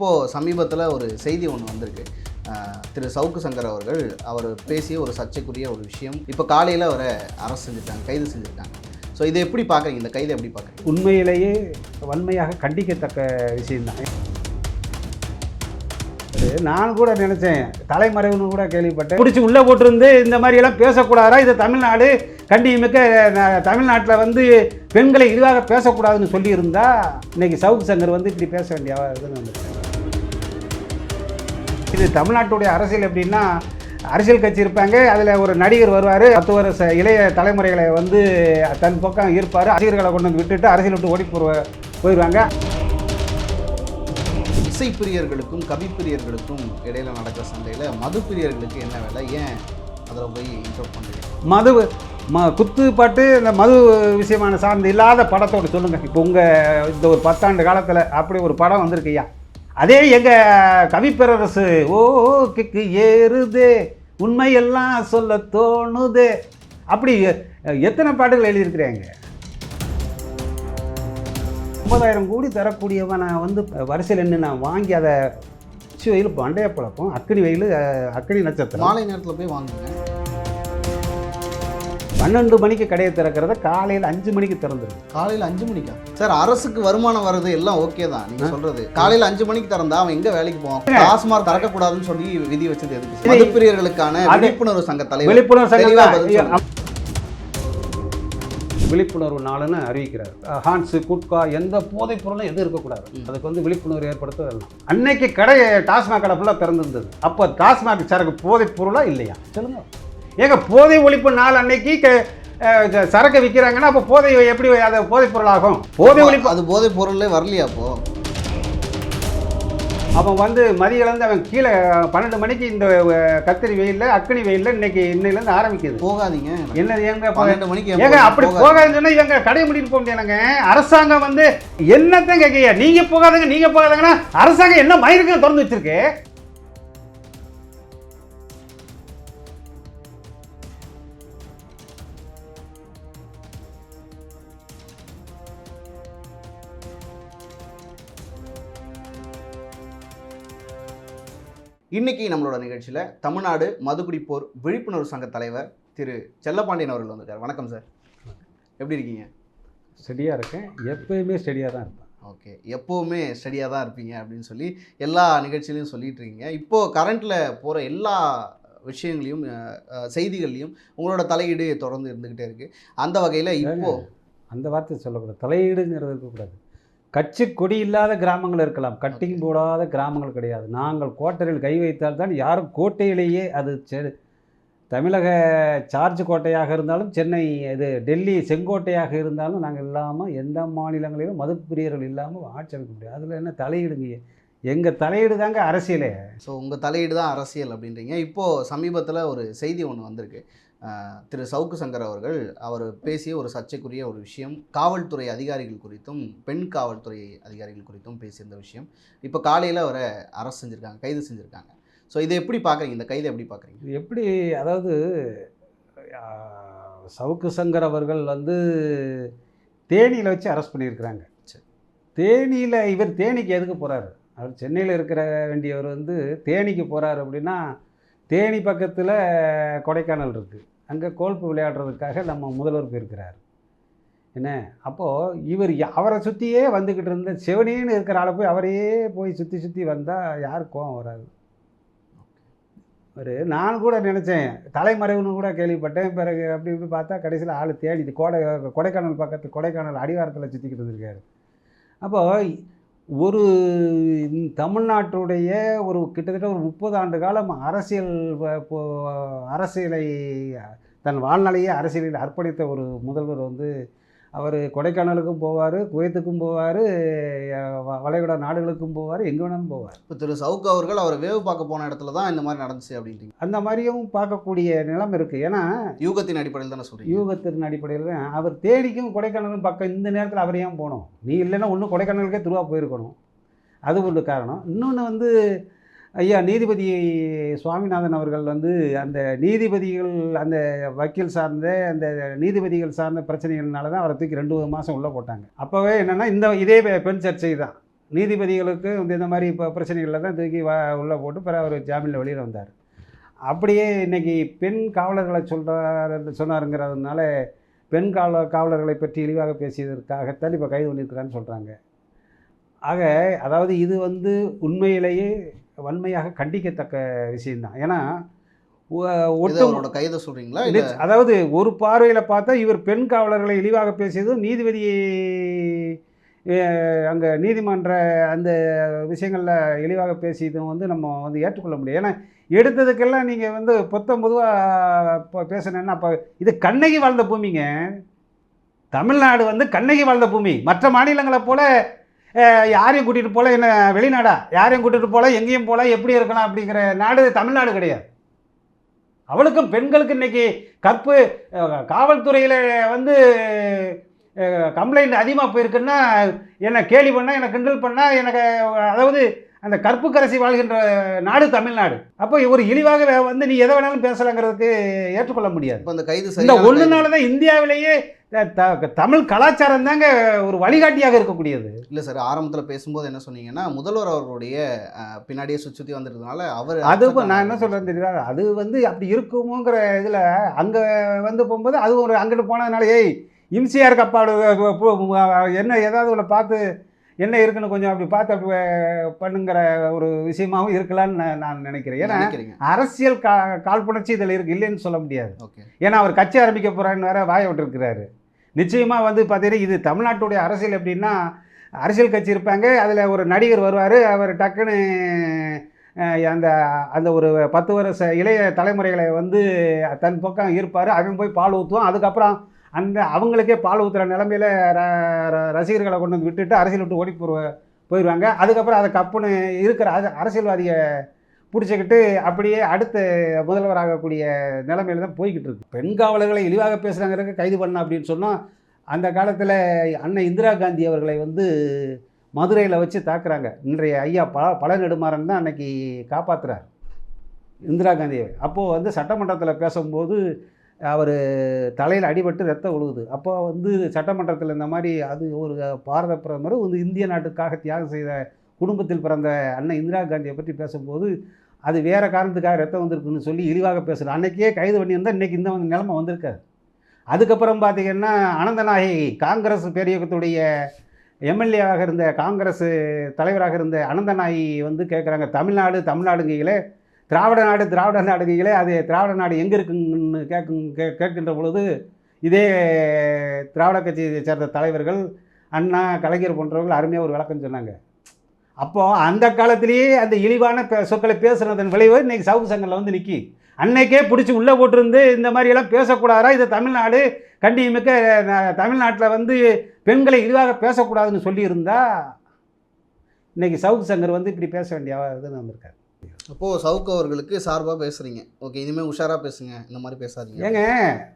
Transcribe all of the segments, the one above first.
இப்போது சமீபத்தில் ஒரு செய்தி ஒன்று வந்திருக்கு. திரு சவுக்கு சங்கர் அவர்கள் அவர் பேசிய ஒரு சர்ச்சைக்குரிய ஒரு விஷயம். இப்போ காலையில் அவரை அரசு செஞ்சுட்டாங்க கைது செஞ்சுட்டாங்க ஸோ இதை எப்படி பார்க்குறீங்க இந்த கைதை எப்படி பார்க்குறீங்க உண்மையிலேயே வன்மையாக கண்டிக்கத்தக்க விஷயம்தான். அது நான் கூட நினச்சேன். தலைமறைவுன்னு கூட கேள்விப்பட்டேன். பிடிச்சி உள்ளே போட்டிருந்து இந்த மாதிரி எல்லாம் பேசக்கூடாதா? இது தமிழ்நாடு கண்டிமிக்க தமிழ்நாட்டில் வந்து பெண்களை இதுவாக பேசக்கூடாதுன்னு சொல்லியிருந்தா இன்றைக்கி சவுக்கு சங்கர் வந்து இப்படி பேச வேண்டிய இதுன்னு வந்துருக்காங்க இது தமிழ்நாட்டுடைய அரசியல் எப்படின்னா அரசியல் கட்சி இருப்பாங்க அதில் ஒரு நடிகர் வருவார் பத்து வருஷ இளைய தலைமுறைகளை வந்து தன் பக்கம் ஈர்ப்பார் ரசிகர்களை கொண்டு வந்து விட்டுட்டு அரசியல் விட்டு ஓடி போயிடுவாங்க இசை பிரியர்களுக்கும் கவி பிரியர்களுக்கும் இடையில நடக்கிற சண்டையில் மது பிரியர்களுக்கு என்ன வேலை? ஏன் அதில் போய் இன்டர் பண்ணுறீங்க மது ம குத்து பாட்டு இந்த மது விஷயமான சார்ந்து இல்லாத படத்தோட சொல்லுங்கள் இப்போ உங்கள் இந்த ஒரு பத்தாண்டு காலத்தில் அப்படி ஒரு படம் வந்திருக்குய்யா அதே எங்கள் கவிப்பேரரசு ஓ கிக்கு ஏறுதே உண்மையெல்லாம் சொல்ல தோணுது அப்படி எத்தனை பாட்டுகள் எழுதியிருக்கிறாங்க? ஐம்பதாயிரம் கோடி நான் வந்து வரிசையில் நின்று நான் வாங்கி அதை உச்சி வெயில் பண்டைய பழக்கம் அக்கடி வெயில் அக்கடி நட்சத்திரம். மாலை நேரத்தில் போய் வாங்குவேன் பன்னெண்டு மணிக்கு கடையை திறக்கிறத காலையில் அஞ்சு மணிக்கு திறந்துருக்கு காலையில் அஞ்சு மணிக்கா? சார் அரசுக்கு வருமானம் வருது எல்லாம் ஓகே தான் நீங்கள் சொல்றது. காலையில் அஞ்சு மணிக்கு திறந்தா அவன் எங்கே வேலைக்கு போவான்? டாஸ்மாக் திறக்கக்கூடாதுன்னு சொல்லி விதி வச்சது எதுக்கு மது பிரியர்களுக்கான அது- விழிப்புணர்வு சங்க தலைவர். விழிப்புணர்வு. விழிப்புணர்வு நாளுன்னு அறிவிக்கிறார். ஹான்ஸு குட்கா எந்த போதைப் பொருளும் எதுவும் இருக்கக்கூடாது. அதுக்கு வந்து விழிப்புணர்வு ஏற்படுத்த எல்லாம் அன்னைக்கு கடை டாஸ்மாக் கடை ஃபுல்லாக திறந்துருந்தது. அப்போ டாஸ்மாக் சரக்கு போதைப் பொருளா இல்லையா? சொல்லுங்க. ஏங்க போதை ஒழிப்பு நாள் அன்னைக்கு சரக்கு விற்கிறாங்கன்னா அப்போ போதை எப்படி அது போதைப் பொருளாகும் போதை ஒழிப்பு அது போதை பொருளே வரலையா அப்போ? அவன் வந்து மதிய இழந்து அவன் கீழே பன்னெண்டு மணிக்கு இந்த கத்திரி வெயிலில் அக்கினி வெயிலில் இன்னைக்கு இன்னையிலேருந்து ஆரம்பிக்குது. போகாதீங்க. என்னது எங்க ப- பன்னெண்டு மணிக்கு ஏங்க அப்படி. போகாதுன்னு சொன்னா இவங்க கடை முடிட்டு போக முடியாதுங்க. அரசாங்கம் வந்து என்னத்தான் கேட்கீங்க நீங்க போகாதுங்க நீங்க போகாதுங்கன்னா அரசாங்கம் என்ன மயிருக்கு திறந்து வச்சிருக்கு? இன்னைக்கு நம்மளோட நிகழ்ச்சியில் தமிழ்நாடு மதுகுடிப்போர் விழிப்புணர்வு சங்க தலைவர் திரு செல்லப்பாண்டியன் அவர்கள் வந்திருக்காரு. வணக்கம் சார். எப்படி இருக்கீங்க? ஸ்டெடியா இருக்கேன். எப்பயுமே ஸ்டெடியா தான் இருப்பேன். ஓகே. எப்போவுமே ஸ்டடியாக தான் இருப்பீங்க அப்படின்னு சொல்லி எல்லா நிகழ்ச்சியிலையும் சொல்லிட்டு இருக்கீங்க. இப்போது கரண்ட்டில் போகிற எல்லா விஷயங்களையும் செய்திகள்லையும் உங்களோட தலையீடு தொடர்ந்து இருந்துக்கிட்டே இருக்குது அந்த வகையில் இப்போ அந்த வார்த்தை சொல்லக்கூடாது. தலையீடுங்கிறது இருக்கக்கூடாது. கட்சி கொடி இல்லாத கிராமங்கள் இருக்கலாம். கட்டிங் போடாத கிராமங்கள் கிடையாது. நாங்கள் கோட்டையில் கை வைத்தால் தான் யாரும் கோட்டையிலேயே அது செ- தமிழக சார்ஜ் கோட்டையாக இருந்தாலும் சென்னை இது டெல்லி செங்கோட்டையாக இருந்தாலும் நாங்கள் இல்லாமல் எந்த மாநிலங்களிலும் மதுப்பிரியர்கள் இல்லாமல் ஆட்சி அமைக்க முடியாது. அதில் என்ன தலையீடுங்க? எங்கள் தலையீடு தாங்க அரசியலே. ஸோ உங்கள் தலையீடு தான் அரசியல் அப்படின்றீங்க. இப்போது சமீபத்தில் ஒரு செய்தி ஒன்று வந்திருக்கு. திரு சவுக்கு சங்கர் அவர்கள் அவர் பேசிய ஒரு சர்ச்சைக்குரிய ஒரு விஷயம் காவல்துறை அதிகாரிகள் குறித்தும் பெண் காவல்துறை அதிகாரிகள் குறித்தும் பேசியிருந்த விஷயம். இப்போ காலையில் அவரை அரசு செஞ்சுருக்காங்க கைது செஞ்சுருக்காங்க. ஸோ இதை எப்படி பார்க்குறீங்க இந்த கைதை எப்படி பார்க்குறீங்க இது எப்படி அதாவது சவுக்கு சங்கர் அவர்கள் வந்து தேனியில் வச்சு அரெஸ்ட் பண்ணியிருக்கிறாங்க. தேனியில் இவர் தேனிக்கு எதுக்கு போகிறாரு அவர் சென்னையில் இருக்கிற வேண்டியவர் வந்து தேனிக்கு போகிறாரு அப்படின்னா தேனி பக்கத்தில் கொடைக்கானல் இருக்குது அங்கே கோல்ப்பு விளையாடுறதுக்காக நம்ம முதல்வர் போயிருக்கிறார். என்ன? அப்போது இவர் அவரை சுற்றியே வந்துக்கிட்டு இருந்த செவனேன்னு இருக்கிற ஆளை போய் அவரையே போய் சுற்றி சுற்றி வந்தால் யாருக்கு கோவம் வராது. ஒரு நான் கூட நினச்சேன் தலைமறைவுன்னு கூட கேள்விப்பட்டேன். பிறகு அப்படி இப்படி பார்த்தா கடைசியில் ஆள் தேடி கோடை கொடைக்கானல் பக்கத்து கொடைக்கானல் அடிவாரத்தில் சுற்றிக்கிட்டு இருந்திருக்காரு. அப்போது ஒரு இந்த தமிழ்நாட்டுடைய ஒரு கிட்டத்தட்ட ஒரு முப்பது ஆண்டு காலம் அரசியல் அரசியலை தன் வாழ்நாளையே அரசியலில் அர்ப்பணித்த ஒரு முதல்வர் வந்து அவர் கொடைக்கானலுக்கும் போவார் குவைத்துக்கும் போவார் வளைகுடா நாடுகளுக்கும் போவார் எங்கே வேணாலும் போவார். இப்போ திரு சவுக்கு அவர்கள் அவரை வேவு பார்க்க போன இடத்துல தான் இந்த மாதிரி நடந்துச்சு அப்படின்றீங்க. அந்த மாதிரியும் பார்க்கக்கூடிய நிலம் இருக்குது ஏன்னா யூகத்தின் அடிப்படையில் தானே சொல்கிறீங்க யூகத்தின் அடிப்படையில் தான். அவர் தேடிக்கும் கொடைக்கானலும் பக்கம் இந்த நேரத்தில் அவர் ஏன் போகணும்? நீ இல்லைன்னா ஒன்றும் கொடைக்கானலுக்கே திருவா போயிருக்கணும். அது ஒரு காரணம். இன்னொன்று வந்து ஐயா நீதிபதி சுவாமிநாதன் அவர்கள் வந்து அந்த நீதிபதிகள் அந்த வக்கீல் சார்ந்த அந்த நீதிபதிகள் சார்ந்த பிரச்சனைகள்னால தான் அவரை தூக்கி ரெண்டு மாதம் உள்ளே போட்டாங்க. அப்போவே என்னென்னா இந்த இதே பெண் சர்ச்சை தான். நீதிபதிகளுக்கு வந்து இந்த மாதிரி இப்போ பிரச்சனைகளில் தான் தூக்கி வா உள்ளே போட்டு பிற அவர் ஜாமீனில் வெளியில் வந்தார். அப்படியே இன்னைக்கு பெண் காவலர்களை சொல்கிறார் சொன்னாருங்கிறதுனால பெண் காவல காவலர்களை பற்றி இழிவாக பேசியதற்காகத்தான் இப்போ கைது பண்ணியிருக்கிறான்னு சொல்கிறாங்க ஆக அதாவது இது வந்து உண்மையிலேயே வன்மையாக கண்டிக்கத்தக்க விஷயம்தான். ஏன்னா ஒட்டு கைதை நிச்ச- அதாவது ஒரு பார்வையில் பார்த்தா இவர் பெண் காவலர்களை இழிவாக பேசியதும் நீதிபதி அங்கே நீதிமன்ற அந்த விஷயங்களில் இழிவாக பேசியதும் வந்து நம்ம வந்து ஏற்றுக்கொள்ள முடியும். ஏன்னா எடுத்ததுக்கெல்லாம் நீங்கள் வந்து பொத்தம் பொதுவாக இப்போ பேசணுன்னா அப்போ இது கண்ணகி வாழ்ந்த பூமிங்க. தமிழ்நாடு வந்து கண்ணகி வாழ்ந்த பூமி. மற்ற மாநிலங்களை போல யாரையும் கூட்டிகிட்டு போல என்ன வெளிநாடா? யாரையும் கூட்டிகிட்டு போல எங்கேயும் போல எப்படி இருக்கலாம் அப்படிங்கிற நாடு தமிழ்நாடு கிடையாது. அவளுக்கும் பெண்களுக்கு இன்னைக்கு கற்பு காவல்துறையில் வந்து கம்ப்ளைண்ட் அதிகமாக போயிருக்குன்னா என்னை கேலி பண்ணால் என்னை கிண்டல் பண்ணால் எனக்கு அதாவது அந்த கற்பு கரசி வாழ்கின்ற நாடு தமிழ்நாடு. அப்போ ஒரு இழிவாக வந்து நீ எதை வேணாலும் பேசலாங்கிறதுக்கு ஏற்றுக்கொள்ள முடியாது. இப்ப அந்த கைது இந்த. ஒன்றுனால தான் இந்தியாவிலேயே தமிழ் கலாச்சாரம் தாங்க ஒரு வழிகாட்டியாக இருக்கக்கூடியது. இல்ல சார் ஆரம்பத்துல பேசும்போது என்ன சொன்னீங்கன்னா முதல்வர் அவர்களுடைய பின்னாடியே சுத்தி வந்திருக்கிறதுனால அவர் அது இப்போ நான் என்ன சொல்கிறேன் தெரியுதா? அது வந்து அப்படி இருக்குமோங்கிற இதில் அங்கே வந்து போகும்போது அது ஒரு அங்கிட்டு போனதுனால ஏய் இம்சியார் கப்பாடு என்ன ஏதாவது உள்ள பார்த்து என்ன இருக்குன்னு கொஞ்சம் அப்படி பார்த்து அப்படி பண்ணுங்கிற ஒரு விஷயமாவும் இருக்கலாம்னு நான் நான் நினைக்கிறேன். ஏன்னா அரசியல் கா காழ்ப்புணர்ச்சி இதில் இருக்கு இல்லைன்னு சொல்ல முடியாது. ஓகே. ஏன்னா அவர் கட்சி ஆரம்பிக்க போகிறான்னு வேற வாய விட்டுருக்கிறாரு நிச்சயமாக வந்து பார்த்தீங்கன்னா இது தமிழ்நாட்டுடைய அரசியல் எப்படின்னா அரசியல் கட்சி இருப்பாங்க அதில் ஒரு நடிகர் வருவார் அவர் டக்குன்னு அந்த அந்த ஒரு பத்து வருஷ இளைய தலைமுறைகளை வந்து தன் பக்கம் இருப்பார் அவன் போய் பால் ஊற்றுவான் அதுக்கப்புறம் அந்த அவங்களுக்கே பால் ஊற்றுற நிலமையில ர ர- ரசிகர்களை கொண்டு வந்து விட்டுட்டு அரசியல் விட்டு ஓடி போடுவ போயிடுவாங்க. அதுக்கப்புறம் அதை கப்புன்னு இருக்கிற அரசியல்வாதியை பிடிச்சிக்கிட்டு அப்படியே அடுத்த முதல்வராகக்கூடிய நிலைமையில தான் போய்கிட்டு இருக்கு. பெண் காவலர்களை இழிவாக பேசுகிறாங்கிறதுக்கு கைது பண்ண அப்படின்னு சொன்னால் அந்த காலத்தில் அன்னை இந்திரா காந்தி அவர்களை வந்து மதுரையில் வச்சு தாக்குறாங்க. இன்றைய ஐயா பல பல நெடுமாறன் தான் அன்னைக்கு காப்பாற்றுறார் இந்திரா காந்தியை அப்போது வந்து சட்டமன்றத்தில் பேசும்போது அவர் தலையில் அடிபட்டு ரத்தம் உழுகுது. அப்போ வந்து சட்டமன்றத்தில் இந்த மாதிரி அது ஒரு பாரத பிரதமர் வந்து இந்திய நாட்டுக்காக தியாகம் செய்த குடும்பத்தில் பிறந்த அண்ணன் இந்திரா காந்தியை பற்றி பேசும்போது அது வேறு காரணத்துக்காக ரத்தம் வந்திருக்குன்னு சொல்லி இழிவாக பேசுகிறோம் அன்னைக்கே கைது பண்ணியிருந்தால் இன்றைக்கி இந்த வந்து நிலைமை வந்திருக்காது. அதுக்கப்புறம் பார்த்திங்கன்னா அனந்தநாயகி காங்கிரஸ் பேரியக்கத்துடைய எம்எல்ஏவாக இருந்த காங்கிரஸ் தலைவராக இருந்த அனந்தநாயகி வந்து கேட்குறாங்க தமிழ்நாடு தமிழ்நாடுங்கையிலே திராவிட நாடு திராவிட நாடுங்கையிலே அது திராவிட நாடு எங்கே இருக்குங்கன்னு கேட்கும் கே கேட்கின்ற பொழுது இதே திராவிட கட்சியை சேர்ந்த தலைவர்கள் அண்ணா கலைஞர் போன்றவர்கள் அருமையாக ஒரு விளக்கம் சொன்னாங்க. அப்போது அந்த காலத்திலேயே அந்த இழிவான பே சொற்களை பேசுனதன் விளைவு இன்னைக்கு சவுக்கு சங்கரில் வந்து நிற்கி அன்னைக்கே பிடிச்சி உள்ளே போட்டிருந்து இந்த மாதிரியெல்லாம் பேசக்கூடாதா? இது தமிழ்நாடு கண்டிமிக்க தமிழ்நாட்டில் வந்து பெண்களை இழிவாக பேசக்கூடாதுன்னு சொல்லியிருந்தா இன்னைக்கு சவுக்கு சங்கர் வந்து இப்படி பேச வேண்டிய இதுன்னு வந்திருக்காரு அப்போ சவுக்கு அவர்களுக்கு சார்பா பேசுறீங்க. ஓகே இனிமே உஷாரா பேசுங்க. இந்த மாதிரி பேசாதீங்க. ஏங்க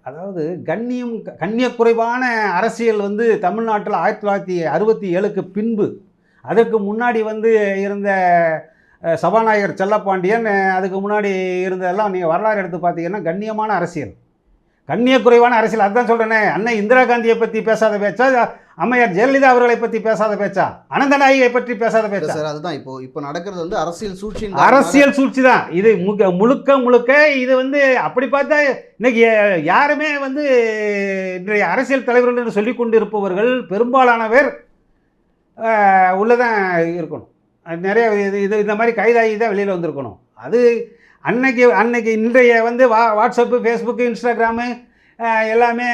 அதாவது கண்ணியம் கண்ணிய குறைவான அரசியல் வந்து தமிழ்நாட்டில் ஆயிரத்தி தொள்ளாயிரத்தி அறுபத்தி ஏழுக்கு பின்பு அதற்கு முன்னாடி வந்து இருந்த சபாநாயகர் செல்லப்பாண்டியன் அதுக்கு முன்னாடி இருந்ததெல்லாம் நீங்கள் வரலாறு எடுத்து பார்த்தீங்கன்னா கண்ணியமான அரசியல். கண்ணிய குறைவான அரசியல். அதுதான் சொல்கிறேனே அன்னை இந்திரா காந்தியை பற்றி பேசாத பேச்சா? அம்மையார் ஜெயலலிதா அவர்களை பற்றி பேசாத பேச்சா? அனந்தநாயகியை பற்றி பேசாத பேச்சா? சார் அதுதான் இப்போ இப்போ நடக்கிறது வந்து அரசியல் சூழ்ச்சி அரசியல் சூழ்ச்சி தான் இது முக முழுக்க முழுக்க இது வந்து அப்படி பார்த்தா இன்னைக்கு யாருமே வந்து இன்றைய அரசியல் தலைவர்கள் என்று சொல்லி கொண்டு இருப்பவர்கள் பெரும்பாலானவர் உள்ளே தான் இருக்கணும். அது நிறைய இது இது இந்த மாதிரி கைதாகி தான் வெளியில் வந்திருக்கணும். அது அன்னைக்கு அன்னைக்கு இன்றைய வந்து வா வாட்ஸ்அப்பு ஃபேஸ்புக்கு இன்ஸ்டாகிராமு எல்லாமே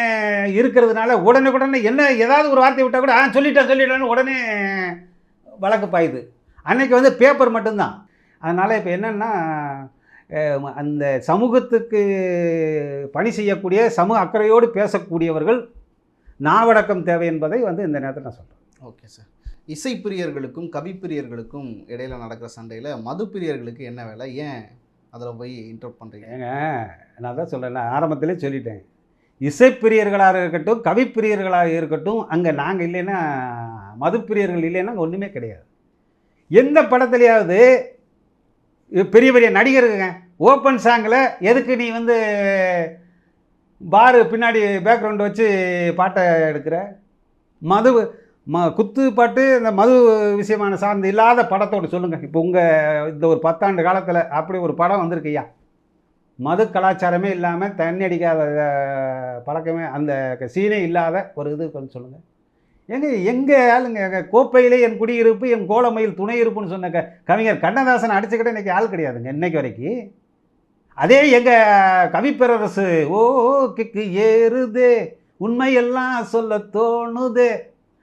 இருக்கிறதுனால உடனுக்குடனே என்ன ஏதாவது ஒரு வார்த்தை விட்டால் கூட ஆ சொல்லிட்டேன் சொல்லிட்டேன்னு உடனே வழக்கு பாயுது. அன்னைக்கு வந்து பேப்பர் மட்டும்தான். அதனால் இப்போ என்னென்னா அந்த சமூகத்துக்கு பணி செய்யக்கூடிய சமூக அக்கறையோடு பேசக்கூடியவர்கள் நாவடக்கம் தேவை என்பதை வந்து இந்த நேரத்தில் நான் சொல்கிறேன் ஓகே சார். இசைப்பிரியர்களுக்கும் கவிப்பிரியர்களுக்கும் இடையில் இடையில நடக்கிற சண்டையில் மதுப்பிரியர்களுக்கு என்ன வேலை? ஏன் அதில் போய் இன்டர்ட் பண்ணுறீங்க ஏங்க நான் தான் சொல்கிறேன் ஆரம்பத்திலே சொல்லிட்டேன். இசைப்பிரியர்களாக இருக்கட்டும் கவிப்பிரியர்களாக இருக்கட்டும் அங்கே நாங்கள் இல்லைன்னா மதுப்பிரியர்கள் இல்லைன்னா அங்கே ஒன்றுமே கிடையாது. எந்த படத்துலையாவது பெரிய பெரிய நடிகருங்க ஓப்பன் சாங்கில் எதுக்கு நீ வந்து பாரு பின்னாடி பேக்ரவுண்ட் வச்சு பாட்டை எடுக்கிற? மது ம குத்து பாட்டு இந்த மது விஷயமான சார்ந்து இல்லாத படத்தோடு சொல்லுங்கள் இப்போ உங்கள் இந்த ஒரு பத்தாண்டு காலத்தில் அப்படி ஒரு படம் வந்திருக்கு ஐயா. மது கலாச்சாரமே இல்லாமல் தண்ணி அடிக்காத பழக்கமே அந்த சீனே இல்லாத ஒரு இது கொஞ்சம் சொல்லுங்கள் எங்க எங்கே ஆளுங்க? எங்கள் கோப்பையிலே என் குடியிருப்பு என் கோலமையில் துணை இருப்புன்னு சொன்ன க கவிஞர் கண்ணதாசன் அடிச்சுக்கிட்ட இன்றைக்கி ஆள் கிடையாதுங்க இன்னைக்கு வரைக்கும் அதே எங்கள் கவிப்பேரரசு ஓ கிக்கு ஏறுதே உண்மையெல்லாம் சொல்ல தோணுதே.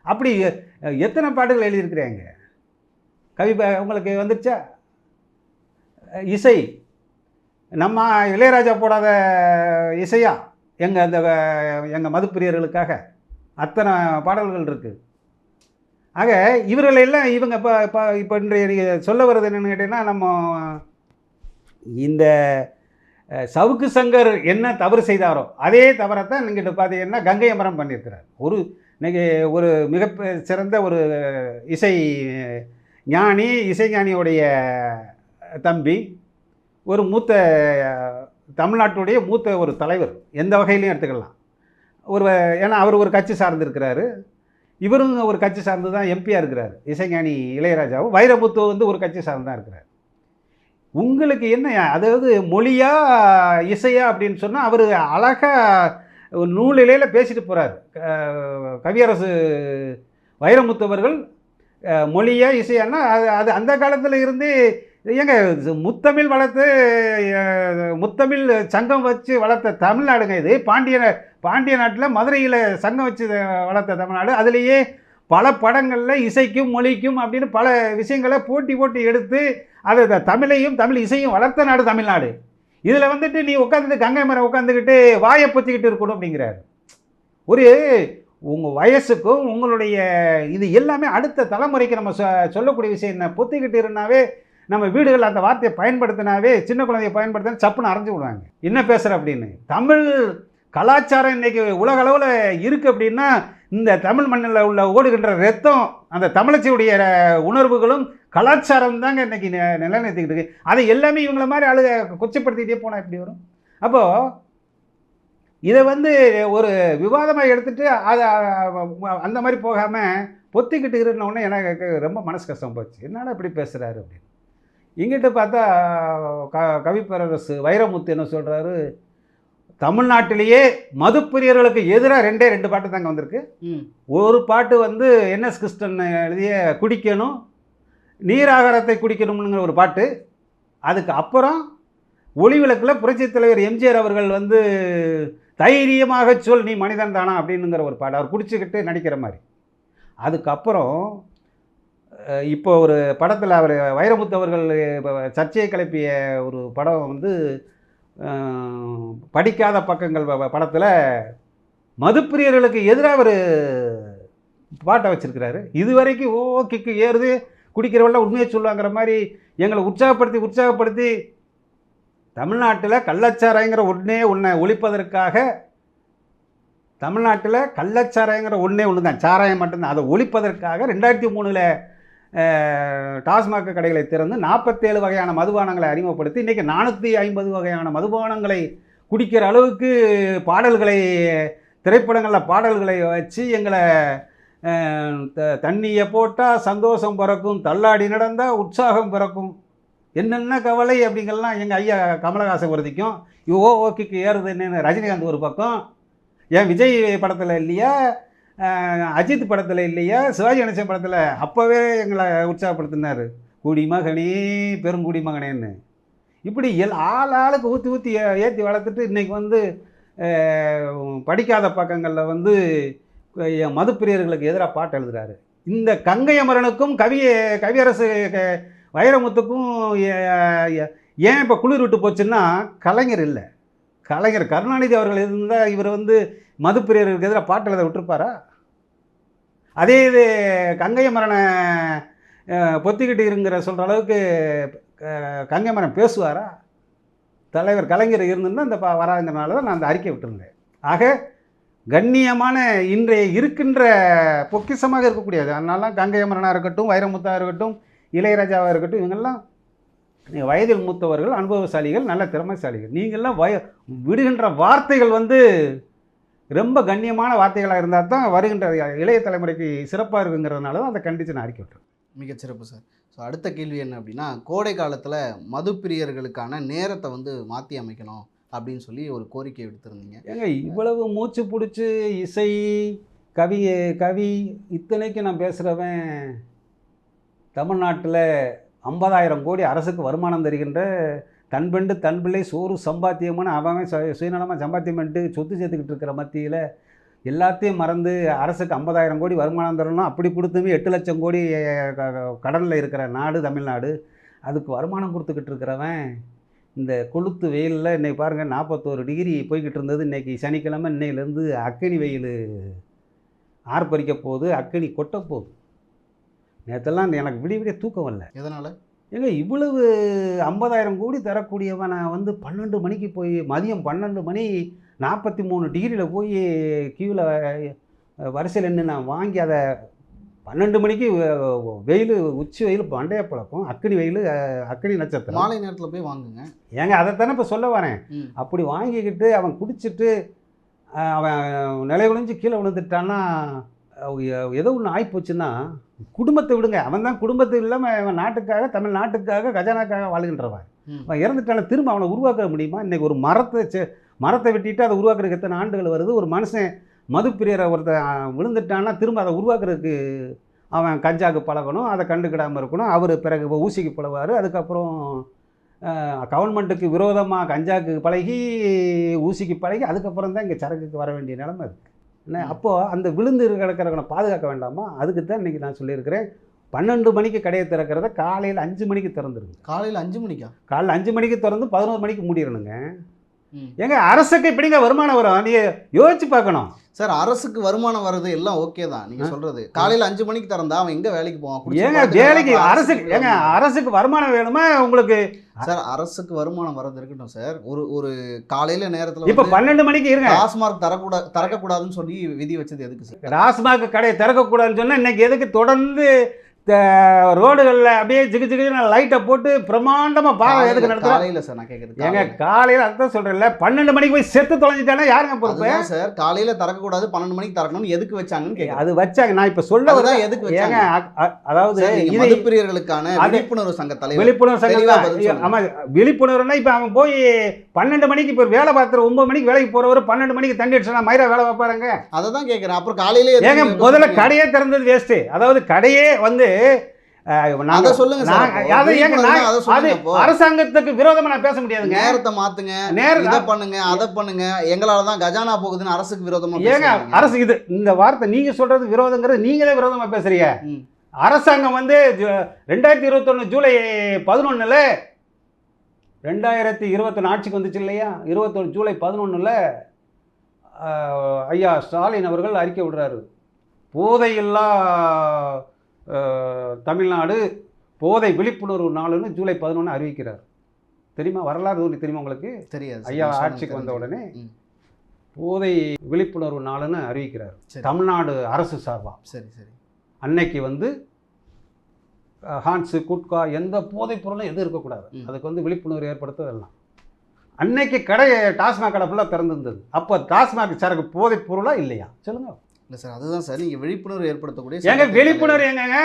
அப்படி எ- எத்தனை பாட்டுகள் எழுதியிருக்கிறேங்க கவி உங்களுக்கு வந்துருச்சா? இசை. நம்ம இளையராஜா போடாத இசையா? எங்கள் அந்த எங்கள் மதுப்பிரியர்களுக்காக அத்தனை பாடல்கள் இருக்குது ஆக இவர்கள் எல்லாம் இவங்க இப்போ இப்போ இப்போ இன்றைய நீங்கள் சொல்ல வர்றது என்னென்னு கேட்டிங்கன்னா நம்ம இந்த சவுக்கு சங்கர் என்ன தவறு செய்தாரோ அதே தவறைத்தான் நீங்கள் பார்த்தீங்கன்னா கங்கை அமரம் பண்ணியிருக்கிறார். ஒரு இன்றைக்கி ஒரு மிக சிறந்த ஒரு இசை ஞானி இசைஞானியுடைய தம்பி ஒரு மூத்த தமிழ்நாட்டுடைய மூத்த ஒரு தலைவர். எந்த வகையிலையும் எடுத்துக்கலாம். ஒரு ஏன்னா அவர் ஒரு கட்சி சார்ந்திருக்கிறாரு. இவரும் ஒரு கட்சி சார்ந்து தான் எம்பியாக இருக்கிறார். இசைஞானி இளையராஜாவும். வைரமுத்து வந்து ஒரு கட்சி சார்ந்து தான் இருக்கிறார். உங்களுக்கு என்ன அதாவது மொழியா இசையா அப்படின்னு சொன்னால் அவர் அழகாக நூலிலையில் பேசிட்டு போகிறார் கவியரசு வைரமுத்தவர்கள் மொழியா இசையானா அது அது அந்த காலத்தில் இருந்து ஏங்க முத்தமிழ் வளர்த்து முத்தமிழ் சங்கம் வச்சு வளர்த்த தமிழ்நாடுங்க இது. பாண்டிய பாண்டிய நாட்டில் மதுரையில் சங்கம் வச்சு வளர்த்த தமிழ்நாடு. அதுலேயே பல படங்களில் இசைக்கும் மொழிக்கும் அப்படின்னு பல விஷயங்களை போட்டி போட்டி எடுத்து அதை த- தமிழையும் தமிழ் இசையும் வளர்த்த நாடு தமிழ்நாடு. இதில் வந்துட்டு நீ உட்காந்துட்டு கங்கை மரம் உட்காந்துக்கிட்டு வாயை பொத்திக்கிட்டு இருக்கணும் அப்படிங்கிறாரு. ஒரு உங்கள் வயசுக்கும் உங்களுடைய இது எல்லாமே அடுத்த தலைமுறைக்கு நம்ம சொ சொல்லக்கூடிய விஷயம் என்ன? பொத்திக்கிட்டு இருந்தாவே நம்ம வீடுகளில் அந்த வார்த்தையை பயன்படுத்தினாவே சின்ன குழந்தைய பயன்படுத்தினா சப்புன்னு அரைஞ்சு விடுவாங்க. என்ன பேசுகிற அப்படின்னு? தமிழ் கலாச்சாரம் இன்றைக்கி உலக அளவில் இருக்குது அப்படின்னா இந்த தமிழ் மண்ணில் உள்ள ஓடுகின்ற ரத்தம் அந்த தமிழச்சியுடைய உணர்வுகளும் கலாச்சாரம் தாங்க இன்னைக்கு நிலைநிறுத்திக்கிட்டு இருக்கு. அதை எல்லாமே இவங்கள மாதிரி ஆளுக கொச்சப்படுத்திக்கிட்டே போனால் எப்படி வரும்? அப்போது இதை வந்து ஒரு விவாதமாக எடுத்துட்டு அதை அந்த மாதிரி போகாமல் பொத்திக்கிட்டு இருந்த உடனே எனக்கு ரொம்ப மனசு கஷ்டம் போச்சு. என்னடா இப்படி பேசுகிறாரு அப்படின்னு. இங்கிட்ட பார்த்தா க கவிப்பேரரசு வைரமுத்து என்ன சொல்கிறாரு தமிழ்நாட்டிலேயே மதுப்பிரியர்களுக்கு எதிராக ரெண்டே ரெண்டு பாட்டு தாங்க வந்திருக்கு. ஒரு பாட்டு வந்து என்எஸ் கிருஷ்ணன் எழுதிய குடிக்கணும் நீராகாரத்தை குடிக்கணும்ங்கிற ஒரு பாட்டு. அதுக்கு அப்புறம் ஒளி விளக்கில் புரட்சித் தலைவர் எம்ஜிஆர் அவர்கள் வந்து தைரியமாக சொல் நீ மனிதன் தானா? அப்படின்னுங்கிற ஒரு பாட்டு. அவர் குடிச்சுக்கிட்டு நடிக்கிற மாதிரி. அதுக்கப்புறம் இப்போ ஒரு படத்தில் அவர் வைரமுத்து அவர்கள் சர்ச்சையை கிளப்பிய ஒரு படம் வந்து படிக்காத பக்கங்கள் படத்தில் மதுப்பிரியர்களுக்கு எதிராக ஒரு பாட்டை வச்சுருக்கிறாரு. இது வரைக்கும் ஓ கிக்கு ஏறுது குடிக்கிறவெல்லாம் உண்மையை சொல்லுவாங்கிற மாதிரி எங்களை உற்சாகப்படுத்தி உற்சாகப்படுத்தி தமிழ்நாட்டில் கள்ளச்சாராயங்கிற ஒன்றே ஒன்றை ஒழிப்பதற்காக தமிழ்நாட்டில் கள்ளச்சாராயங்கிற ஒன்றே ஒன்று தான் சாராயம் மட்டும்தான். அதை ஒழிப்பதற்காக ரெண்டாயிரத்தி மூணில் டாஸ்மாக் கடைகளை திறந்து நாற்பத்தேழு வகையான மதுபானங்களை அறிமுகப்படுத்தி இன்றைக்கி நானூற்றி ஐம்பது வகையான மதுபானங்களை குடிக்கிற அளவுக்கு பாடல்களை திரைப்படங்களில் பாடல்களை வச்சு எங்களை த- தண்ணியை போட்டால் சந்தோஷம் பிறக்கும் தள்ளாடி நடந்தால் உற்சாகம் பிறக்கும். என்னென்ன கவலை அப்படிங்கலாம் எங்கள் ஐயா கமலஹாசன் வருதிக்கும் ஓ ஓகேக்கு ஏறுது என்னென்னு ரஜினிகாந்த் ஒரு பக்கம் ஏன் விஜய் படத்தில் இல்லையா அஜித் படத்தில் இல்லையா சிவாஜி கணேசன் படத்தில் அப்போவே எங்களை உற்சாகப்படுத்தினார். குடிமகனே பெருங்குடிமகனேன்னு இப்படி எல் ஆள் ஆளுக்கு ஊற்றி ஊற்றி ஏற்றி வளர்த்துட்டு இன்றைக்கி வந்து படிக்காத பக்கங்களில் வந்து மதுப்பிரியர்களுக்கு எதிராக பாட்டு எழுதுறாரு. இந்த கங்கை அமரனுக்கும் கவி கவியரசு க- வைரமுத்துக்கும் ஏன் இப்போ குளிர் விட்டு போச்சுன்னா கலைஞர் இல்லை. கலைஞர் கருணாநிதி அவர்கள் இருந்தால் இவர் வந்து மதுப்பிரியர்களுக்கு எதிராக பாட்டு எழுத விட்டுருப்பாரா? அதே இது கங்கை மரனை பொத்திக்கிட்டு இருங்கிற சொல்கிற அளவுக்கு கங்கை மரம் பேசுவாரா? தலைவர் கலைஞர் இருந்துன்னா இந்த பா வராங்கிறனால தான் நான் அந்த அறிக்கை விட்டுருந்தேன். ஆக கண்ணியமான இன்றைய இருக்கின்ற பொக்கிஷமாக இருக்கக்கூடியது. அதனால கங்கை அமரனாக இருக்கட்டும் வைரமுத்தாக இருக்கட்டும் இளையராஜாவாக இருக்கட்டும் இவங்கெல்லாம் வயதில் மூத்தவர்கள் அனுபவசாலிகள் நல்ல திறமைசாலிகள். நீங்கள்லாம் வய விடுகின்ற வார்த்தைகள் வந்து ரொம்ப கண்ணியமான வார்த்தைகளாக இருந்தால் தான் வருகின்ற இளைய தலைமுறைக்கு சிறப்பாக இருக்குங்கிறதுனால தான் அதை கண்டித்து நான் அறிக்கை விட்டுறேன். மிகச்சிறப்பு சார். ஸோ அடுத்த கேள்வி என்ன அப்படின்னா கோடை காலத்தில் மது பிரியர்களுக்கான நேரத்தை வந்து மாற்றி அமைக்கணும். அப்படின்னு சொல்லி ஒரு கோரிக்கை விடுத்திருந்தீங்க. ஏங்க இவ்வளவு மூச்சு பிடிச்சி இசை கவி கவி இத்தனைக்கு நான் பேசுகிறவன் தமிழ்நாட்டில் ஐம்பதாயிரம் கோடி அரசுக்கு வருமானம் தருகின்ற தன் பெண்டு தன் பிள்ளை சோறு சம்பாத்தியம்னு அவன் சுயநலமாக சம்பாத்தியம் பண்ணிட்டு சொத்து சேர்த்துக்கிட்டு இருக்கிற மத்தியில் எல்லாத்தையும் மறந்து அரசுக்கு ஐம்பதாயிரம் கோடி வருமானம் தரணும் அப்படி கொடுத்துமே எட்டு லட்சம் கோடி கடலில் இருக்கிற நாடு தமிழ்நாடு அதுக்கு வருமானம் கொடுத்துக்கிட்டு இருக்கிறவன் இந்த கொளுத்து வெயிலில் இன்னைக்கு பாருங்கள் நாற்பத்தோரு டிகிரி போய்கிட்டு இருந்தது. இன்னைக்கு சனிக்கிழமை இன்னையிலேருந்து அக்கனி வெயில் ஆர்ப்பரிக்க போகுது அக்கனி கொட்ட போகுது. நேற்றெல்லாம் எனக்கு விடிய விடிய தூக்கம் வரல. எதனால்? ஏங்க இவ்வளவு ஐம்பதாயிரம் கோடி தரக்கூடியவனை வந்து பன்னெண்டு மணிக்கு போய் மதியம் பன்னெண்டு மணி நாற்பத்தி மூணு டிகிரியில் போய் கியூவில் வரிசையில் நின்று நான் வாங்கி அதை பன்னெண்டு மணிக்கு வெயில் உச்சி வெயில் பண்டைய பழக்கம். அக்கினி வெயில் அக்கினி நட்சத்திரம். மாலை நேரத்தில் போய் வாங்குங்க. ஏங்க அதைத்தானே இப்போ சொல்ல வரேன். அப்படி வாங்கிக்கிட்டு அவன் குடிச்சிட்டு அவன் நிலை குலைஞ்சு கீழே விழுந்துட்டான்னா ஏதோ ஒன்று ஆகிப்போச்சுன்னா குடும்பத்தை விடுங்க. அவன் தான் குடும்பத்தை இல்லாமல் அவன் நாட்டுக்காக தமிழ் நாட்டுக்காக கஜானாக்காக வாழ்கின்றவன். அவன் இறந்துட்டான திரும்ப அவனை உருவாக்க முடியுமா? இன்னைக்கு ஒரு மரத்தை மரத்தை வெட்டிட்டு அதை உருவாக்குறதுக்கு எத்தனை ஆண்டுகள் வருது? ஒரு மனுஷன் மது பிரியரை ஒருத்தன் அஹ், விழுந்துட்டான்னா திரும்ப அதை உருவாக்குறதுக்கு அவன் கஞ்சாக்கு பழகணும் அதை கண்டுக்கிடாமல் இருக்கணும். அவர் பிறகு ஊசிக்கு பழகுவார் அதுக்கப்புறம் கவர்மெண்ட்டுக்கு விரோதமாக கஞ்சாக்கு பழகி ஊசிக்கு பழகி அதுக்கப்புறம் தான் இங்கே சரக்குக்கு வர வேண்டிய நிலைமை இருக்குது என்ன. அப்போது அந்த விழுந்து கிடக்கிறவனை பாதுகாக்க வேண்டாமா? அதுக்கு தான் இன்றைக்கி நான் சொல்லியிருக்கிறேன். பன்னெண்டு மணிக்கு கடையை திறக்கிறத காலையில் அஞ்சு மணிக்கு திறந்துருங்க. காலையில் அஞ்சு மணிக்கா? காலைல அஞ்சு மணிக்கு திறந்து பதினோரு மணிக்கு மூடிடணுங்க. ம். ஏங்க அரசுக்கு எப்படிங்க வருமானம் வரும்? நீங்கள் யோசிச்சு பார்க்கணும். சார் அரசுக்கு வருமானம் வர்றது எல்லாம் ஓகே தான். நீங்க சொல்றது. காலையில அஞ்சு மணிக்கு திறந்தா அவன் எங்க வேலைக்கு போவான்? ஏங்க வேலைக்கு அரசுக்கு ஏங்க. அரசுக்கு வருமானம் வேணுமா? உங்களுக்கு சார் அரசுக்கு வருமானம் வர்றது இருக்கட்டும் சார். ஒரு ஒரு காலையில நேரத்துல இப்போ பன்னெண்டு மணிக்கு இருங்க. டாஸ்மார்க் தரக்கூடா திறக்கக்கூடாதுன்னு சொல்லி விதி வச்சது எதுக்கு சார்? டாஸ்மாக் கடையை திறக்கக்கூடாதுன்னு சொன்னால் இன்னைக்கு எதுக்கு? தொடர்ந்து ரோடுகளில் அப்படியே ஜிகு ஜிகுன்னு லைட்டை போட்டு பிரம்மாண்டமாக பாதை எதுக்கு நடத்துகிறேன் காலையில சார் நான் கேட்கறது ஏங்க காலையில. அதுதான் சொல்கிறேன்ல பன்னெண்டு மணிக்கு போய் செத்து தொலைஞ்சிட்டானா யாருங்க பொறுப்பு? சார் காலையில திறக்கக்கூடாது பன்னெண்டு மணிக்கு திறக்கணும்னு எதுக்கு வச்சாங்கன்னு கேட்கறேன் அது வச்சாங்க நான் இப்போ சொல்ல அதுதான் எதுக்கு ஏங்க வச்சாங்க அதாவது மதுப்பிரியர்களுக்கான விழிப்புணர்வு சங்க தலைவர். விழிப்புணர்வு சொல்லுங்க. ஆமாம் விழிப்புணர்வுனா இப்போ அவன் போய் பன்னெண்டு மணிக்கு இப்போ வேலை பார்த்துரு ஒன்பது மணிக்கு வேலைக்கு போகிறவர் பன்னெண்டு மணிக்கு தண்ணி அடிச்சா மயிரா வேலை பார்ப்பாருங்க. அதை தான் கேட்கறேன் அப்புறம் காலையிலே ஏங்க முதல்ல? கடையே திறந்தது வேஸ்ட்டு அதாவது கடையே வந்து நாங்க- அதை சொல்லுங்க. அரசாங்கத்துக்கு விரோதமா நான் பேச முடியாதுங்க நேரத்தை மாத்துங்க நேரம் இதை பண்ணுங்க அதை பண்ணுங்க எங்களால தான் கஜானா போகுதுன்னு அரசுக்கு விரோதமா ஏங்க. அரசு இது இந்த வார்த்தை நீங்க சொல்றது விரோதங்கிறது நீங்க தான் விரோதமா பேசுறீங்க. அரசாங்கம் வந்து ரெண்டாயிரத்தி இருபத்தொன்னு ஜூலை பதினொன்னுல ரெண்டாயிரத்தி இருபத்தொன்று ஆட்சிக்கு வந்துச்சு இல்லையா இருபத்தொன்று ஜூலை பதினொன்றில் ஐயா ஸ்டாலின் அவர்கள் அறிக்கை விடுறாரு போதையில்லா தமிழ்நாடு போதை விழிப்புணர்வு நாளுன்னு ஜூலை பதினொன்று அறிவிக்கிறார். தெரியுமா? வரலாறு தோண்டி தெரியுமா உங்களுக்கு? தெரியாது. ஐயா ஆட்சிக்கு வந்த. உடனே. போதை விழிப்புணர்வு நாளுன்னு அறிவிக்கிறார். தமிழ்நாடு அரசு சார்பாக சரி சரி. அன்னைக்கு வந்து ஹான்ஸு குட்கா எந்த போதைப் பொருளும் எதுவும் இருக்கக்கூடாது. அதுக்கு வந்து விழிப்புணர்வு ஏற்படுத்துதெல்லாம் அன்னைக்கு கடை டாஸ்மாக் கடை ஃபுல்லாக திறந்துருந்தது. அப்போ டாஸ்மாக் சரக்கு போதைப் பொருளா இல்லையா? சொல்லுங்க. இல்ல சார் அதுதான் சார். நீங்க விழிப்புணர்வு ஏற்படுத்தக்கூடிய சங்கத்தின் விழிப்புணர்வு எங்கங்க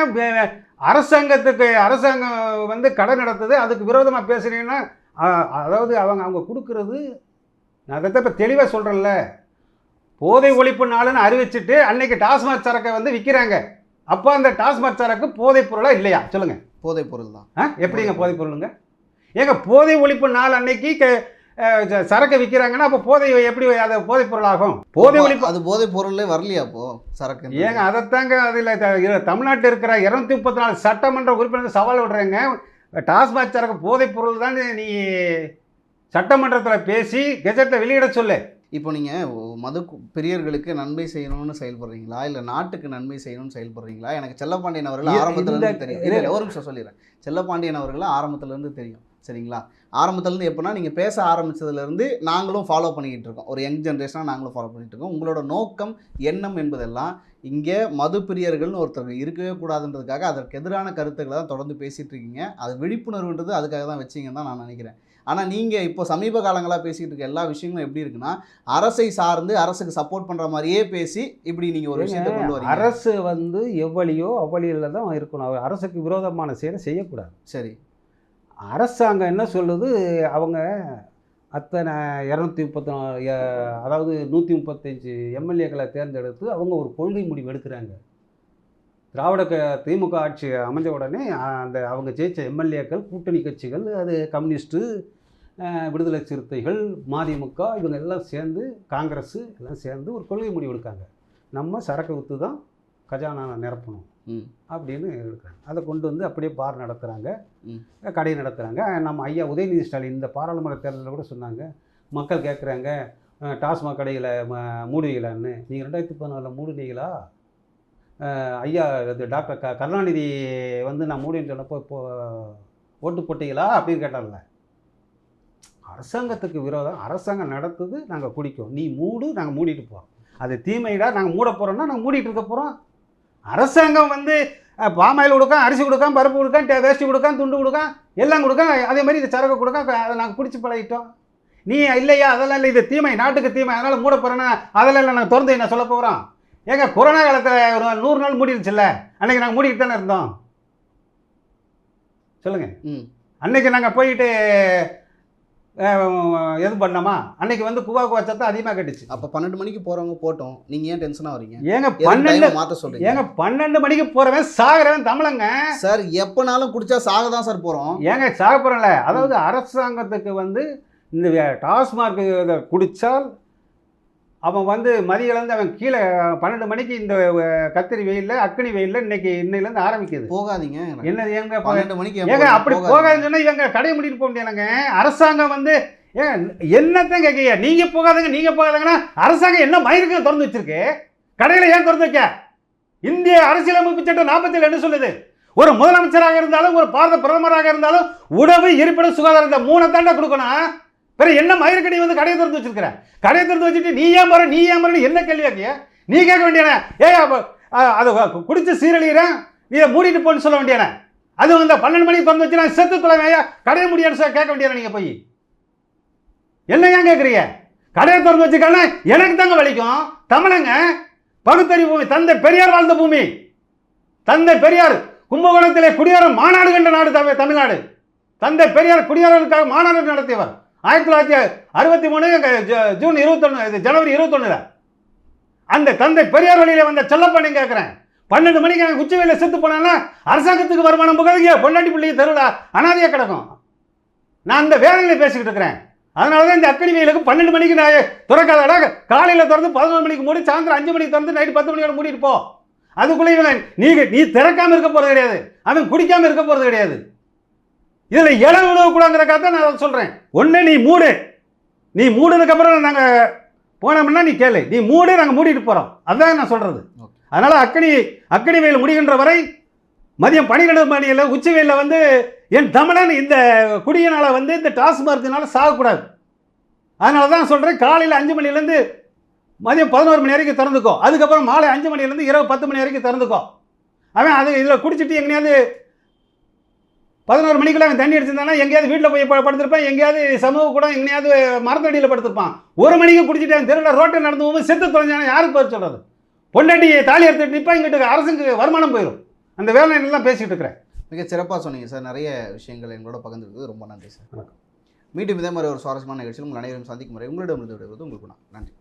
அரசாங்கத்துக்கு அரசாங்கம் வந்து கடை நடத்துது அதுக்கு விரோதமாக பேசுறீங்கன்னா அ- அதாவது அவங்க அவங்க கொடுக்கறது நான் அதை இப்போ தெளிவாக சொல்கிறேன்ல போதை ஒழிப்பு நாளுன்னு அறிவிச்சிட்டு அன்னைக்கு டாஸ்மாக் சரக்கை வந்து விற்கிறாங்க அப்போ அந்த டாஸ்மாக் சரக்கு போதைப் பொருளா இல்லையா? சொல்லுங்க. போதைப் பொருள் தான். எப்படிங்க போதைப் பொருளுங்க? ஏங்க போதை ஒழிப்பு நாள் அன்னைக்கு சரக்கு விற்கிறாங்கன்னா அப்போ போதை எப்படி அது போதைப் பொருள் ஆகும் போதை ஒழிப்பு அது போதைப் பொருளே வரலையா அப்போ சரக்கு ஏங்க அதைத்தாங்க அதில் தமிழ்நாட்டில் இருக்கிற இரநூத்தி முப்பத்தி நாலு சட்டமன்ற உறுப்பினர் சவால் விடுறேங்க. டாஸ்மாக் சரக்கு போதைப் பொருள் தான் நீ சட்டமன்றத்தில் பேசி கெஜெட்டில் வெளியிட சொல்லு. இப்போ நீங்க மது பிரியர்களுக்கு நன்மை செய்யணும்னு செயல்படுறீங்களா? இல்ல நாட்டுக்கு நன்மை செய்யணும்னு செயல்படுறீங்களா? எனக்கு செல்லப்பாண்டியன் அவர்கள் இ- ஆரம்பத்துல இந்த- இருந்து தெரியும். இல்ல, ஒரு நிமிஷம் சொல்லிடுறேன். செல்லப்பாண்டியன் அவர்கள் ஆரம்பத்துல இருந்து தெரியும். சரிங்களா? ஆரம்பத்துல இருந்து எப்படின்னா நீங்க பேச ஆரம்பிச்சதுல இருந்து நாங்களும் ஃபாலோ பண்ணிக்கிட்டு இருக்கோம். ஒரு யங் ஜென்ரேஷனாக நாங்களும் ஃபாலோ பண்ணிட்டு இருக்கோம். உங்களோட நோக்கம் எண்ணம் என்பதெல்லாம் இங்கே மது பிரியர்கள்னு ஒருத்தர் இருக்கவே கூடாதுன்றதுக்காக அதற்கு எதிரான கருத்துக்களை தான் தொடர்ந்து பேசிட்டு இருக்கீங்க. அது விழிப்புணர்வுன்றது அதுக்காக தான் வச்சிங்கன்னு தான் நான் நினைக்கிறேன். ஆனால் நீங்கள் இப்போ சமீப காலங்களாக பேசிக்கிட்டு இருக்க எல்லா விஷயங்களும் எப்படி இருக்குன்னா அரசை சார்ந்து அரசுக்கு சப்போர்ட் பண்ணுற மாதிரியே பேசி இப்படி நீங்கள் ஒரு விஷயத்தை கொண்டு வரீங்க. அரசு வந்து எவ்வளியோ அவ்வளியில் தான் இருக்கணும். அவர் அரசுக்கு விரோதமான செயலை செய்யக்கூடாது. சரி. அரசாங்கம் என்ன சொல்லுது? அவங்க அத்தனை இரநூத்தி முப்பத்தி அதாவது நூற்றி முப்பத்தஞ்சு எம்எல்ஏக்களை தேர்ந்தெடுத்து அவங்க ஒரு கொள்கை முடிவு எடுக்கிறாங்க. திராவிட க திமுக ஆட்சி அமைஞ்ச உடனே அந்த அவங்க ஜெயிச்ச எம்எல்ஏக்கள் கூட்டணி கட்சிகள் அது கம்யூனிஸ்ட்டு விடுதலை சிறுத்தைகள் மதிமுக இவங்க எல்லாம் சேர்ந்து காங்கிரஸ் எல்லாம் சேர்ந்து ஒரு கொள்கை முடிவு எடுக்காங்க. நம்ம சரக்கு விற்று தான் கஜானா நிரப்பணும். அப்படின்னு எடுக்கிறாங்க அதை கொண்டு வந்து அப்படியே பார் நடத்துகிறாங்க. கடை நடத்துகிறாங்க நம்ம ஐயா உதயநிதி ஸ்டாலின் இந்த பாராளுமன்ற தேர்தலில் கூட சொன்னாங்க. மக்கள் கேட்குறாங்க டாஸ்மாக் கடையில் மூடுவீங்களான்னு நீங்கள் ரெண்டாயிரத்தி பதினாலில் மூடுனீங்களா ஐயா இது டாக்டர் க கருணாநிதி வந்து நான் மூடின்னு சொன்னப்போ இப்போ ஓட்டு போட்டீங்களா அப்படின்னு கேட்டார்ல. அரசாங்கத்துக்கு விரோதம். அரசாங்கம் நடத்துது நாங்கள் குடிக்கோம். நீ மூடு நாங்கள் மூடிட்டு போகிறோம் அது தீமைடா நாங்கள் மூட போகிறோம்னா நாங்கள் மூடிட்டு இருக்க போகிறோம் அரசாங்கம் வந்து பாமாயில் கொடுக்கான் அரிசி கொடுக்கான் பருப்பு கொடுக்கான் வேஷ்டி கொடுக்கான் துண்டு கொடுக்கான் எல்லாம் கொடுக்கான் அதே மாதிரி இந்த சரக்கு கொடுக்கான் அதை நாங்கள் குடிச்சு பழகிட்டோம். நீ இல்லையா? அதெல்லாம் இல்லை. இது தீமை நாட்டுக்கு தீமை. அதனால் மூட போகிறேன்னா அதெல்லாம் இல்லை. நாங்கள் திறந்து என்ன சொல்ல போகிறோம் ஏங்க கொரோனா காலத்தில் ஒரு நூறு நாள் மூடிடுச்சுல்ல அன்னைக்கு நாங்கள் மூடிக்கிட்டு தானே இருந்தோம். சொல்லுங்கள் ம். அன்னைக்கு நாங்கள் போயிட்டு எது பண்ணோமா? அன்னைக்கு வந்து குவா குவா சத்தம் அதிகமாக கட்டுச்சு. அப்போ பன்னெண்டு மணிக்கு போகிறவங்க போட்டோம். நீங்கள் ஏன் டென்ஷனாக வரீங்க ஏங்க பன்னெண்டு மாத்த சொல்றீங்க? ஏங்க பன்னெண்டு மணிக்கு போகிறவன் சாகிறவன் தமிழங்க. சார் எப்பனாலும் குடிச்சா சாக தான் சார் போகிறோம் ஏங்க சாப்பிட்றல அதாவது அரசாங்கத்துக்கு வந்து இந்த டாஸ்மார்க் இதை குடித்தால் அவன் வந்து மதியிலேருந்து அவன் கீழே பன்னெண்டு மணிக்கு இந்த கத்திரி வெயிலில் அக்கினி வெயிலில் இன்னைக்கு இன்னையிலேருந்து ஆரம்பிக்குது. போகாதீங்க என்னது எங்க ப- பன்னெண்டு மணிக்கு ஏங்க அப்படி போகாதுன்னு சொன்னா இவங்க கடையை மூடிட்டு போக முடியாதுங்க அரசாங்கம் வந்து ஏங்க என்னத்தான் கேட்கீங்க நீங்க போகாதுங்க நீங்க போகாதுங்கன்னா அரசாங்கம் என்ன மயிருக்கு திறந்து வச்சிருக்கு? கடையில ஏன் திறந்து வைக்க? இந்திய அரசியலமைப்பு சட்டம் நாற்பத்தில் என்ன சொல்லுது? ஒரு முதலமைச்சராக இருந்தாலும் ஒரு பாரத பிரதமராக இருந்தாலும் உணவு இருப்பிடம் சுகாதாரம் இந்த மூணை தாண்டா கொடுக்கணும். வேற என்ன மயிருக்கு வந்து கடையை திறந்து வச்சிருக்கிற? கடையை திறந்து வச்சுட்டு நீ ஏன் போற நீ ஏன் என்ன கேள்வி கேட்கிய நீ கேட்க வேண்டியன. ஏய் அப்ப, அது குடிச்சு சீரழிகிறேன் நீ மூடிட்டு போன்னு சொல்ல வேண்டியன. அது வந்து பன்னெண்டு மணிக்கு திறந்து வச்சு நான் செத்து தொலைவையா கடையை முடியாது சார் கேட்க வேண்டியன நீங்கள் போய். என்ன ஏன் கேட்குறீங்க? கடையை திறந்து வச்சுக்கான எனக்கு தாங்க வலிக்கும். தமிழங்க பகுத்தறி பூமி தந்தை பெரியார் வாழ்ந்த பூமி. தந்தை பெரியார் கும்பகோணத்திலே குடியாரம் மாநாடு கண்ட நாடு தமிழ் தமிழ்நாடு. தந்தை பெரியார் குடியாரனுக்காக மாநாடு நடத்தியவர். ஆயிரத்தி தொள்ளாயிரத்தி அறுபத்தி மூணு ஜூன் இருபத்தொன்று இது ஜனவரி இருபத்தொன்னுல. அந்த தந்தை பெரியார் வழியில வந்த செல்லப்பண்ணி கேட்குறேன் பன்னெண்டு மணிக்கு அங்கே உச்ச செத்து போனான்னா அரசாங்கத்துக்கு வருமானம் போகாதீங்க பொண்டாட்டி பிள்ளைங்க தெருவில் அனாதையாக கிடக்கும். நான் அந்த வேலையில பேசிக்கிட்டு இருக்கிறேன். அதனால தான் இந்த அக்கடி வெயிலுக்கு பன்னெண்டு மணிக்கு நான் திறக்காதடா காலையில் திறந்து பதினொரு மணிக்கு மூடி சாயந்தரம் அஞ்சு மணிக்கு திறந்து நைட்டு பத்து மணியோட மூடிட்டு போ. அதுக்குள்ளே இவங்க நீ திறக்காமல் இருக்க போகிறது கிடையாது. அவன் குடிக்காமல் இருக்க போகிறது கிடையாது. இதுல இடம் விழுவக்கூடாங்கிறக்காக தான் நான் அதை சொல்றேன். ஒண்ணு நீ மூடு. நீ மூடுனதுக்கு அப்புறம் நாங்க போனோம்னா நீ கேளு. நீ மூடு நாங்க மூடிட்டு போறோம். அதான் நான் Okay. அதனால அக்கனி அக்கனி வெயில் முடிகின்ற வரை மதியம் பன்னிரெண்டு மணியில் உச்சி வெயிலில் வந்து என் தமிழன் இந்த குடியினால வந்து இந்த டாஸ்மார்க்கினால சாகக்கூடாது. அதனால தான் சொல்கிறேன் காலையில் அஞ்சு மணிலேருந்து மதியம் பதினோரு மணி வரைக்கும் திறந்துக்கோ. அதுக்கப்புறம் மாலை அஞ்சு மணிலேருந்து இரவு பத்து மணி வரைக்கும் திறந்துக்கோ. அவன் அது இதில் குடிச்சிட்டு எங்கேயாவது பதினோரு மணிக்குள்ள அவன் தண்ணி அடிச்சிருந்தானா எங்கேயாவது வீட்டில் போய் படுத்திருப்பான் எங்கேயாவது சமூக கூட எங்கேயாவது மரத்தடியில் படுத்திருப்பான். ஒரு மணிக்கு குடிச்சிட்டு அவன் தெருவில் ரோட்டில் நடந்து போகும்போது செத்து தொலைஞ்சானா யாருக்கு பேர் சொல்கிறது பொண்டாட்டி தாலி எடுத்துட்டு நிற்பா இங்கிட்டு அரசுக்கு வருமானம் போயிடும் அந்த வேலை தான் பேசிக்கிட்டு இருக்கிறேன். மிக சிறப்பாக சொன்னீங்க சார். நிறைய விஷயங்கள் எங்களோட பகிர்ந்துருக்குது ரொம்ப நன்றி சார். வணக்கம். மீண்டும் இதே மாதிரி ஒரு சுவாரஸ்யமான நிகழ்ச்சியில் உங்கள் அனைவரும் சந்திக்கும் முறை உங்களிடம் இருந்து விடுவது உங்களுக்கு நான் நன்றி.